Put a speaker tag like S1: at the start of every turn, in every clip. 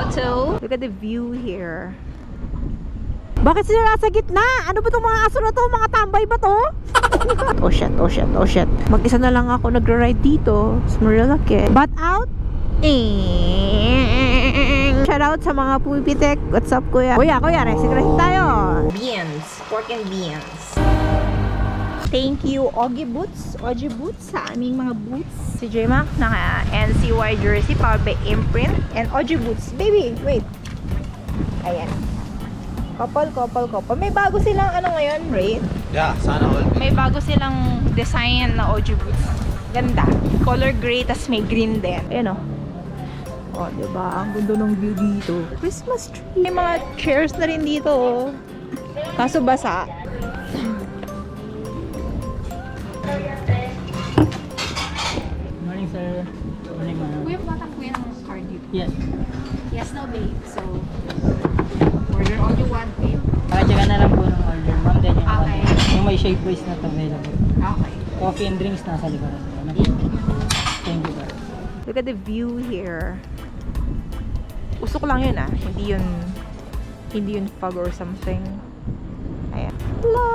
S1: Go to. Look at the view here. Bakit sila nasa gitna? Ano ba itong mga aso na to? Mga tambay ba to? oh shit, oh shit, oh shit. Mag-isa na lang ako nag-ride dito sa Marilake. But out? Shout out sa mga pupitek. What's up, kuya? Kuya, kuya, racing tayo. Beans. Pork and beans. Thank you, Oggy Boots. Oggy Boots sa aming mga boots. Si J-Mac, naka NCY jersey, powered by Imprint. And Oggy Boots. Baby, wait. Ayan. Couple, couple, couple. May bago silang ano ngayon, Ray?
S2: Yeah, sana all.
S1: May bago silang design na Oggy Boots. Ganda. Color gray, tas may green din. Ayan o. Oh, diba? Ang ganda ng view dito. Christmas tree. May mga chairs na rin dito, oh. Kaso basa.
S3: Sir. Morning, ma'am.
S4: Kuya, patang kuya ng card dito.
S3: Yes.
S4: Yes, no, babe. So, order all you want, babe.
S3: Pakacheka na lang po ng order, ma'am. Then yung,
S4: Okay.
S3: yung may shake boys na to available.
S4: Okay.
S3: Coffee and drinks nasa likuran. Ano? Thank you, sir.
S1: Look at the view here. Usok lang yun ah. Hindi yun, hindi yun fog or something. Ayan. Hello!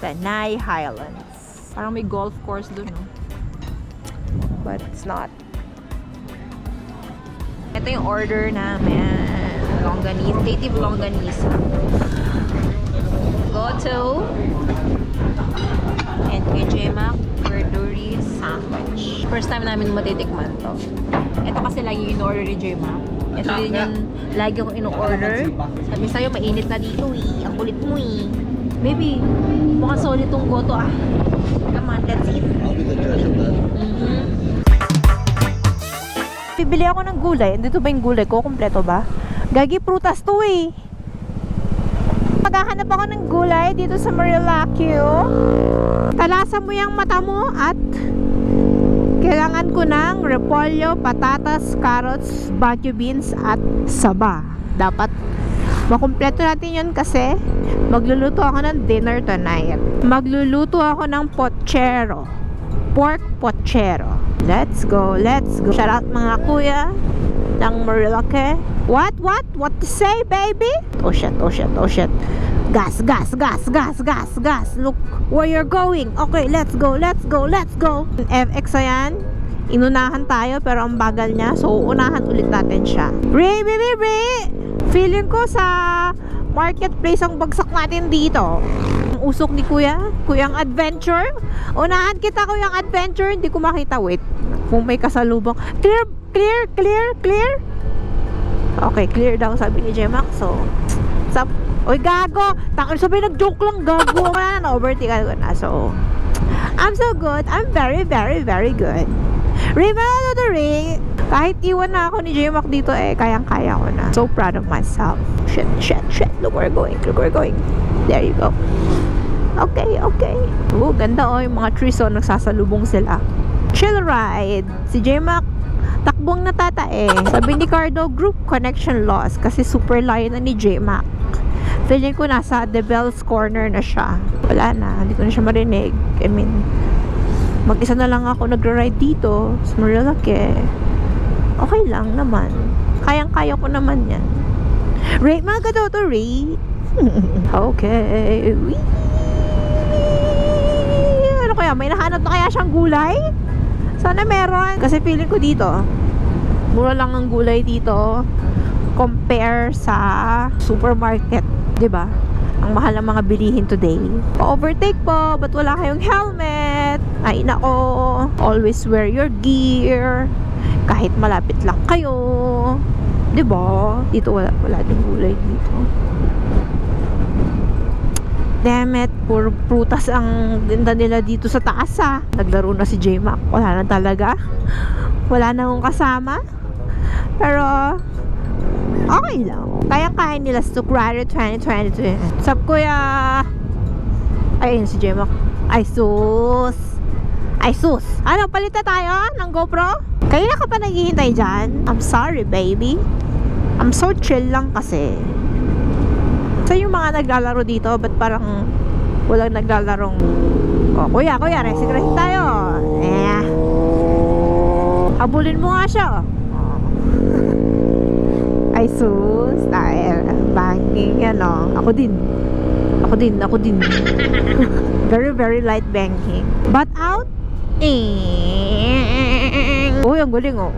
S1: Tanay Highlands. Parang may golf course dun, no? But it's not. Ito yung order namin. Longanise. Native longanise. Go to and kay J-Mac Verduri Sandwich. First time namin matitikman to. Ito kasi lagi in-order ni J-Mac. Ito din yung lagi kong in-order. Sabi sa'yo, mainit na dito eh. Ang kulit mo eh. Baby, mukhang solid tong goto ah. On, let's eat.
S2: I'll be the judge of that.
S1: Mhm. Bibili ako ng gulay. Dito ba yung gulay ko? Kompleto ba? Gagi, prutas to eh. Maghahanap ako ng gulay dito sa Marilakio. Talasan mo yung mata mo at kailangan ko ng repolyo, patatas, carrots, baguio beans at saba. Dapat makumpleto natin yun kasi magluluto ako ng dinner tonight. Magluluto ako ng pochero. Pork pochero. Let's go, let's go. Shout out mga kuya ng Marilake. What, what, what to say, baby? Oh shit, oh shit, oh shit. Gas, gas, gas, gas, gas, gas. Look where you're going. Okay, let's go, let's go, let's go. FX ayan. Inunahan tayo pero ang bagal niya. So, uunahan ulit natin siya. Ray, baby, Ray! Feeling ko sa marketplace ang bagsak natin dito. Ang usok ni kuya, kuyang adventure. Unahan kita kuyang adventure, hindi ko makita. Wait, kung may kasalubong. Clear, clear, clear, clear. Okay, clear daw sabi ni Jemak. So, sap, Oy, gago! Tangin, sabi nag-joke lang, gago ka na. Overtake na. So, I'm so good. I'm very, very, very good. Remember the ring. Kahit iwan na ako ni J-Mac dito eh, kayang-kaya ko na. So proud of myself. Shit, shit, shit. Look where we're going. Look where we're going. There you go. Okay, okay. Oh, ganda oh. Yung mga trees oh, nagsasalubong sila. Chill ride. Si J-Mac, takbong natatae. Sabi ni Cardo, group connection loss. Kasi super layo na ni J-Mac. Feeling ko nasa The Bell's Corner na siya. Wala na. Hindi ko na siya marinig. I mean, mag-isa na lang ako nag-ride dito sa Marilake. Okay lang naman. Kayang-kaya ko naman yan. Ray, mga gadoto, Ray. okay. Whee! Ano kaya? May nahanap na kaya siyang gulay? Sana meron. Kasi feeling ko dito, mura lang ang gulay dito compare sa supermarket. ba? Ang mahal ng mga bilihin today. Overtake po, but wala kayong helmet. Ay nako, always wear your gear. Kahit malapit lang kayo. 'Di ba? Dito wala wala ding gulay dito. Damn it, puro prutas ang ganda nila dito sa taas ah. Naglaro na si J-Mac. Wala na talaga. Wala na akong kasama. Pero, okay lang. Kaya-kaya nila sa Tukrari 2022. Sup, kuya? Ayun si J-Mac. Ay, sus. Ay, sus. Ano, palit na tayo ng GoPro? Kaya ka pa naghihintay dyan? I'm sorry, baby. I'm so chill lang kasi. So, yung mga naglalaro dito, ba't parang walang naglalarong... Oh, kuya, kuya, racing racing tayo. Eh. Habulin mo nga siya, oh. sus. Dahil banking, ano. Ako din. Ako din, ako din. very, very light banking. But out, eh. Uy, ang galing oh.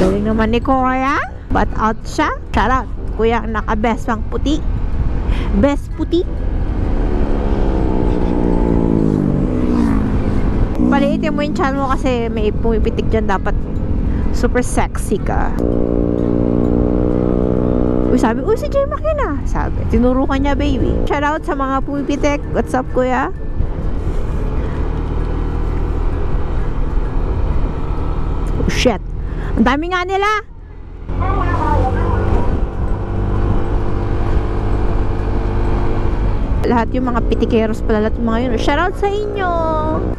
S1: Galing naman ni Kuya. But out siya. Out. Kuya, naka-best pang puti. Best puti. Paliitin mo yung chan mo kasi may pumipitik dyan. Dapat super sexy ka. Uy, sabi, uy, si Jay Makina. Sabi, tinuro ka niya, baby. Shout out sa mga pumipitik. What's up, kuya? Oh, shit. Ang dami nga nila. Lahat yung mga pitikeros pala lahat yung mga yun. Shout out sa inyo.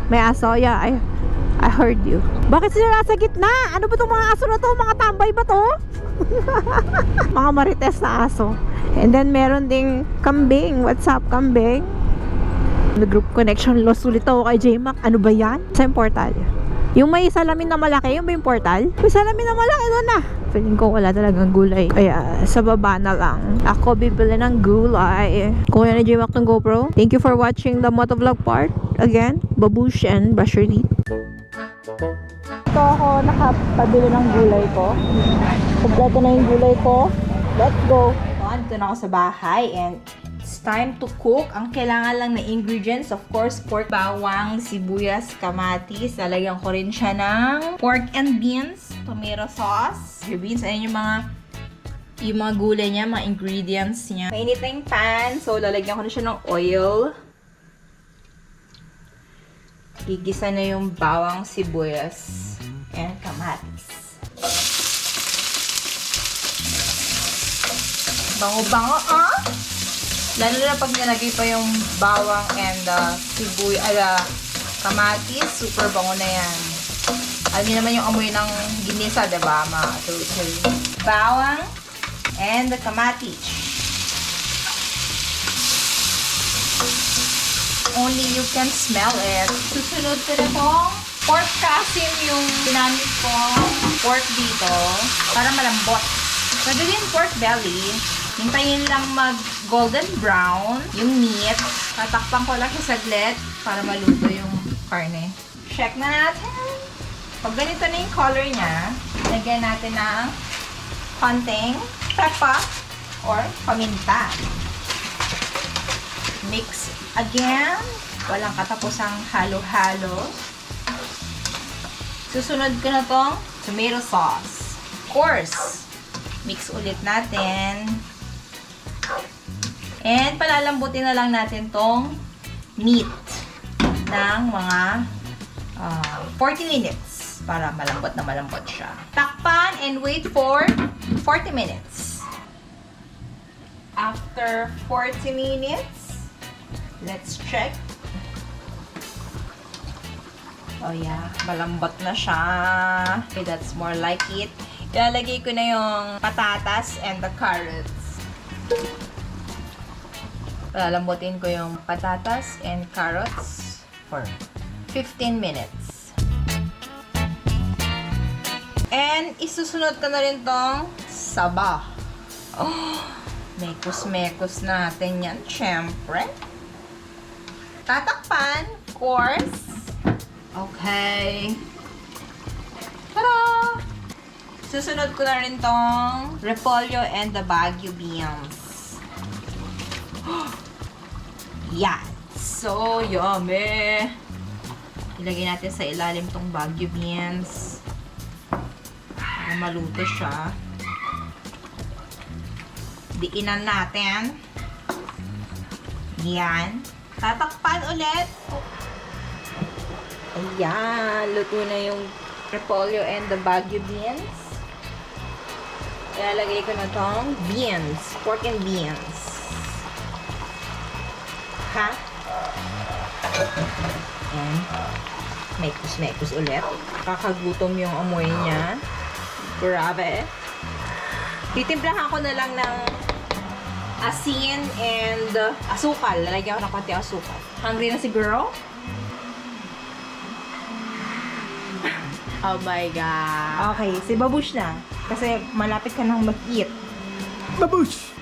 S1: May aso, yeah. I, I heard you. Bakit sila nasa gitna? Ano ba itong mga aso na to? Mga tambay ba to? mga marites na aso. And then meron ding kambing. What's up, kambing? May group connection loss ulit ako kay J-Mac. Ano ba yan? Sa portal. Yung may salamin na malaki, yung ba yung portal? May salamin na malaki doon na. Feeling ko wala talagang gulay. Kaya sa baba na lang. Ako bibili ng gulay. Kuya na J-Mac ng GoPro. Thank you for watching the motovlog part. Again, babush and brush your teeth. Ito ako nakapabili ng gulay ko. Kompleto na yung gulay ko. Let's go! Ito na ako sa bahay and time to cook. Ang kailangan lang na ingredients, of course, pork, bawang, sibuyas, kamatis. Lalagyan ko rin siya ng pork and beans, tomato sauce. Your beans, ayun yung mga yung mga gulay niya, mga ingredients niya. Mainit na yung pan, so lalagyan ko na siya ng oil. Gigisa na yung bawang sibuyas and kamatis. Bango-bango, ah! Lalo na pag nilagay pa yung bawang and uh, sibuy, ala, kamatis, super bango na yan. Alam niyo naman yung amoy ng ginisa, diba, mga turtle? Bawang and the kamatis. Only you can smell it. Susunod ko na tong pork kasim yung ginamit kong pork dito para malambot. Pwede din pork belly. Hintayin lang mag golden brown yung meat. Tatakpan ko lang siya saglit para maluto yung karne. Check na natin. Pag ganito na yung color niya, lagyan natin ng konting pepper or paminta. Mix again. Walang katapusang halo-halo. Susunod ko na tong tomato sauce. Of course, mix ulit natin. And palalambutin na lang natin tong meat ng mga ah, 40 minutes para malambot na malambot siya. Takpan and wait for 40 minutes. After 40 minutes, let's check. Oh yeah, malambot na siya. Okay, that's more like it. Ilalagay ko na yung patatas and the carrots. Lalambutin ko yung patatas and carrots for 15 minutes. And isusunod ko na rin tong saba. Oh, mekos-mekos natin yan, syempre. Tatakpan, of course. Okay. Tada! Susunod ko na rin tong repolyo and the Baguio beans. Yan. So, yummy. Ilagay natin sa ilalim tong Baguio beans. Para maluto siya. Diinan natin. Yan. Tatakpan ulit. Ayan. Luto na yung repolyo and the Baguio beans. Ilalagay ko na tong beans. Pork and beans. Ha? And mekos-mekos ulit. Kakagutom yung amoy niya. Grabe. Titimplahan ko na lang ng asin and uh, asukal. Lalagyan ko ng konti asukal. Hungry na si girl? Oh my God. Okay, si Babush na. Kasi malapit ka nang mag-eat.
S3: Babush!